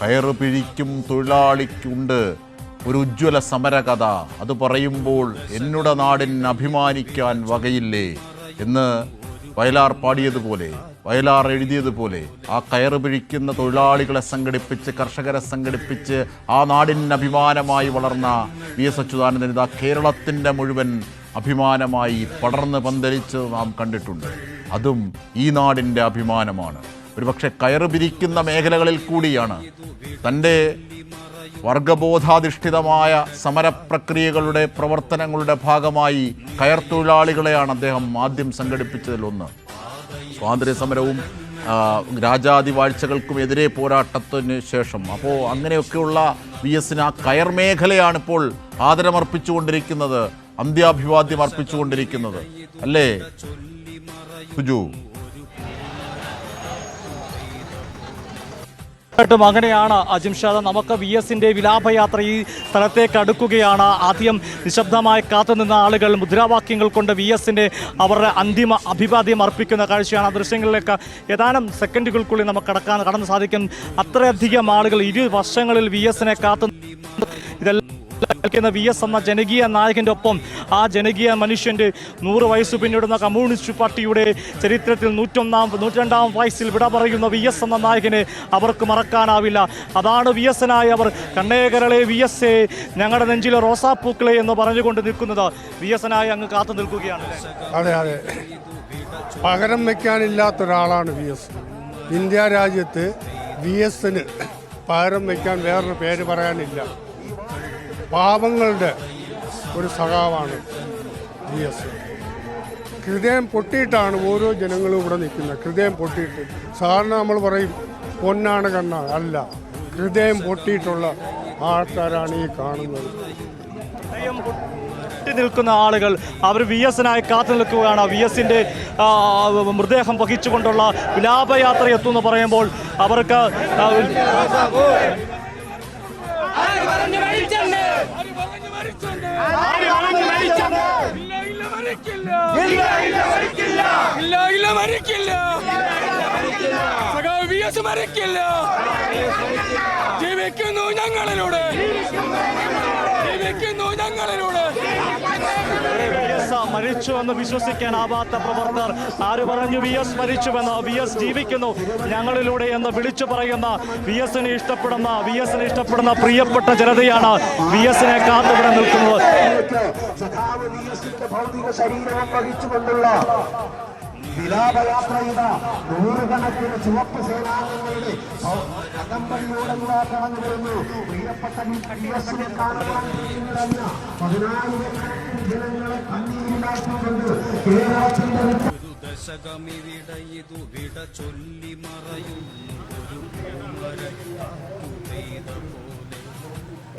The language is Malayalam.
കയറ് പിഴിക്കും തൊഴിലാളിക്കുണ്ട് ഒരു ഉജ്ജ്വല സമരകഥ. അത് പറയുമ്പോൾ എന്നുടെ നാടിന് അഭിമാനിക്കാൻ വകയില്ലേ? എന്ന് വയലാർ പാടിയതുപോലെ വയലാർ എഴുതിയതുപോലെ ആ കയറ് പിഴിക്കുന്ന തൊഴിലാളികളെ സംഘടിപ്പിച്ച് കർഷകരെ സംഘടിപ്പിച്ച് ആ നാടിന് അഭിമാനമായി വളർന്ന വി എസ് അച്യുതാനന്ദൻ ഇതാ കേരളത്തിന്റെ മുഴുവൻ അഭിമാനമായി പടർന്ന് പന്തലിച്ച് നാം കണ്ടിട്ടുണ്ട്. അതും ഈ നാടിന്റെ അഭിമാനമാണ്. ഒരുപക്ഷെ കയറ് പിരിക്കുന്ന മേഖലകളിൽ കൂടിയാണ്. തന്റെ വർഗബോധാധിഷ്ഠിതമായ സമരപ്രക്രിയകളുടെ പ്രവർത്തനങ്ങളുടെ ഭാഗമായി കയർ തൊഴിലാളികളെയാണ് അദ്ദേഹം ആദ്യം സംഘടിപ്പിച്ചതിലൊന്ന് സ്വാതന്ത്ര്യ സമരവും രാജാതിവാഴ്ചകൾക്കും രാജാതിവാഴ്ചകൾക്കുമെതിരെ പോരാട്ടത്തിന് ശേഷം. അപ്പോൾ അങ്ങനെയൊക്കെയുള്ള വി എസിന് ആ കയർ മേഖലയാണിപ്പോൾ ആദരമർപ്പിച്ചുകൊണ്ടിരിക്കുന്നത് അന്ത്യാഭിവാദ്യം അർപ്പിച്ചുകൊണ്ടിരിക്കുന്നത്. അല്ലേ? സുജു തീർച്ചയായിട്ടും അങ്ങനെയാണ് അജിംഷാദ് നമുക്ക് വി എസിന്റെ വിലാപയാത്ര ഈ സ്ഥലത്തേക്ക് അടുക്കുകയാണ്. ആദ്യം നിശബ്ദമായി കാത്തുനിന്ന ആളുകൾ മുദ്രാവാക്യങ്ങൾ കൊണ്ട് വി എസിന്റെ അവരുടെ അന്തിമ അഭിവാദ്യം അർപ്പിക്കുന്ന കാഴ്ചയാണ്. ആ ദൃശ്യങ്ങളിലേക്ക് ഏതാനും സെക്കൻഡുകൾക്കുള്ളിൽ നമുക്ക് കടക്കാൻ കടന്നു സാധിക്കും. അത്രയധികം ആളുകൾ ഇരു വർഷങ്ങളിൽ വി എസിനെ കാത്തു കേൾക്കുന്ന വി എസ് എന്ന ജനകീയ നായകന്റെ ഒപ്പം ആ ജനകീയ മനുഷ്യന്റെ നൂറ് വയസ്സ് പിന്നിടുന്ന കമ്മ്യൂണിസ്റ്റ് പാർട്ടിയുടെ ചരിത്രത്തിൽ നൂറ്റൊന്നാം നൂറ്റിരണ്ടാം വയസ്സിൽ വിട പറയുന്ന വി എസ് എന്ന നായകനെ അവർക്ക് മറക്കാനാവില്ല. അതാണ് വി എസിനായി അവർ കണ്ണേകരളെ വി എസ് എ ഞങ്ങളുടെ നെഞ്ചിലെ റോസാപ്പൂക്കളെ എന്ന് പറഞ്ഞുകൊണ്ട് നിൽക്കുന്നത്. വി എസിനായി അങ്ങ് കാത്തു നിൽക്കുകയാണ് അതെ അതെ. പകരം വയ്ക്കാനില്ലാത്ത ഒരാളാണ് വി എസ്. ഇന്ത്യ രാജ്യത്ത് വി എസിന് പകരം വയ്ക്കാൻ വേറൊരു പേര് പറയാനില്ല. പാവങ്ങളുടെ ഒരു സഖാവാണ് ജി എസ്. ഹൃദയം പൊട്ടിയിട്ടാണ് ഓരോ ജനങ്ങളും ഇവിടെ നിൽക്കുന്നത്. ഹൃദയം പൊട്ടിയിട്ട്. സാധാരണ നമ്മൾ പറയും പൊന്നാണ് കണ്ണ. അല്ല ഹൃദയം പൊട്ടിയിട്ടുള്ള ആൾക്കാരാണ് ഈ കാണുന്നത്. പൊട്ടി നിൽക്കുന്ന ആളുകൾ അവർ വി എസിനായി കാത്തു നിൽക്കുകയാണ്. വി എസിന്റെ മൃതദേഹം വഹിച്ചുകൊണ്ടുള്ള വിലാപയാത്ര എത്തുമെന്ന് പറയുമ്പോൾ അവർക്ക് മരിക്കില്ല ജീവിക്കുന്നു ഞങ്ങളിലൂടെ. ജീവിക്കുന്നു ഞങ്ങളിലൂടെ. മരിച്ചു എന്ന് വിശ്വസിക്കാനാവാത്ത പ്രവർത്തകർ. ആര് പറഞ്ഞു വി എസ് മരിച്ചുവെന്ന്? വി എസ് ജീവിക്കുന്നു. ഞങ്ങളിലൂടെ എന്ന് വിളിച്ചു പറയുന്ന വി എസിനെ ഇഷ്ടപ്പെടുന്ന വി എസിനെ ഇഷ്ടപ്പെടുന്ന പ്രിയപ്പെട്ട ജനതയാണ് വി എസിനെ കാത്തുവിടെ നിൽക്കുന്നത്. ഭൗതിക ശരീരവും വഹിച്ചുകൊണ്ടുള്ള വിലാപയാത്രയുടെ നൂറുകണക്കിന് ചുവപ്പ് സേനാംഗങ്ങളുടെ കടമ്പയിലൂടെല്ലാം കടന്നു വരുന്നു പ്രിയപ്പെട്ട പതിനായിരക്കണക്കിന് ജനങ്ങളെ കണ്ണീരുണ്ടാക്കുന്നുണ്ട് കേരളത്തിന്റെ ദശകമിവിടയിതു വിട ചൊല്ലി മറയുന്നു ഒരു പെയ്ത പോലെ